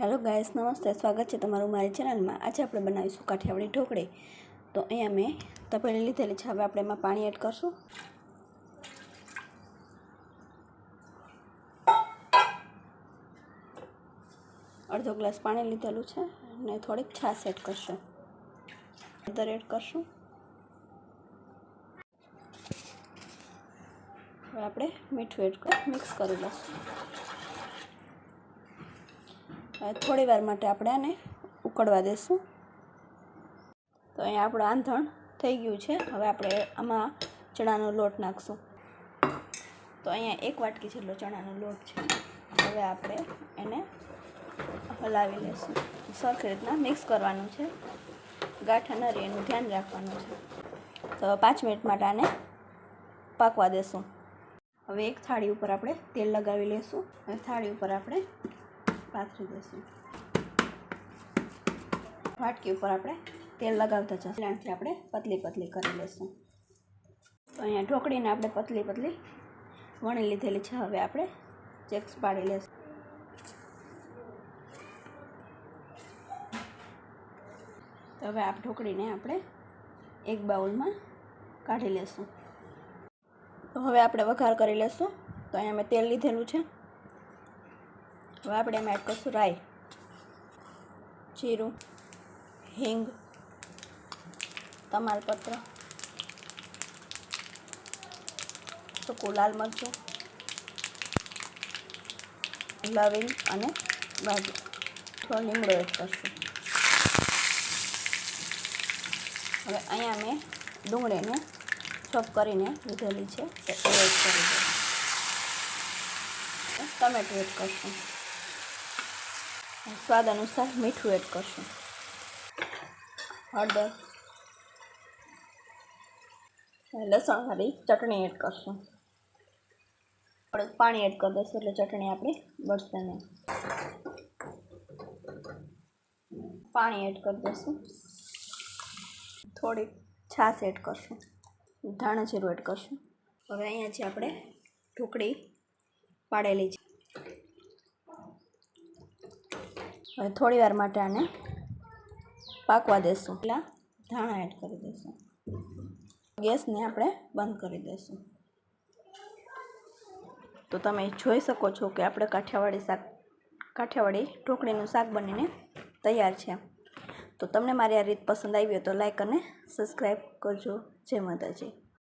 Hello guys નમસ્તે, સ્વાગત છે તમારું મારી ચેનલમાં આજે આપણે બનાવીશું કાઠિયાવાડી ઢોકળી. તો અહીંયા મેં તપેલી લીધેલી છે. હવે આપણે એમાં પાણી એડ કરશું. અડધો ગ્લાસ પાણી લીધેલું છે અને થોડીક છાશ એડ કરશું. હળદર એડ કરશું. હવે આપણે મીઠું એડ કરી મિક્સ કરી લઈશું. થોડી વાર માટે આપણે આને ઉકળવા દેશું. તો અહીંયા આપણું આંધણ થઈ ગયું છે. હવે આપણે આમાં ચણાનો લોટ નાખશું. તો અહીંયા એક વાટકી જેટલો ચણાનો લોટ છે. હવે આપણે એને હલાવી લઈશું સરખી રીતના મિક્સ કરવાનું છે. ગાંઠા ન રહે એનું ધ્યાન રાખવાનું છે. તો પાંચ મિનિટ માટે આને પાકવા દેશું. હવે એક થાળી ઉપર આપણે તેલ લગાવી લઈશું અને થાળી ઉપર આપણે પાથરી દઈશું. વાટકી ઉપર આપણે તેલ લગાવતા જશું. આપણે પતલી પતલી કરી લઈશું. તો અહીંયા ઢોકળીને આપણે પતલી પતલી વણી લીધેલી છે. હવે આપણે ચેક્સ પાડી લઈશું. તો હવે આ ઢોકળીને આપણે એક બાઉલમાં કાઢી લેશું તો હવે આપણે વઘાર કરી લેશું તો અહીંયા મેં તેલ લીધેલું છે. હવે આપણે એમાં એડ કરશું રાઈ, જીરું, હિંગ, તમાલપત્ર સૂકું લાલ મરચું, લવિંગ અને બાજુ થોડો લીમડો એડ કરશું. હવે અહીંયા મેં ડુંગળીને ચોપ કરીને લીધેલી છે, તો એ એડ કરી દઉં. ટમેટું એડ કરશું. સ્વાદ અનુસાર મીઠું એડ કરશું. હળદર. લસણવાળી ચટણી એડ કરશું. થોડુંક પાણી એડ કરી દઈશું એટલે ચટણી આપણી બળશે નહીં. પાણી એડ કરી દઈશું. થોડીક છાશ એડ કરશું. ધાણા જીરું એડ કરશું. હવે અહીંયા જે આપણે ઢોકળી પાડેલી છે હવે થોડી વાર માટે આને પાકવા દેશું. એટલા ધાણા એડ કરી દઈશું ગેસને આપણે બંધ કરી દઈશું તો તમે જોઈ શકો છો કે આપણે કાઠિયાવાડી શાક, કાઠિયાવાડી ઢોકળીનું શાક બનીને તૈયાર છે. તો તમને મારી આ રીત પસંદ આવી હોય તો લાઇક અને સબસ્ક્રાઈબ કરજો. જય માતાજી.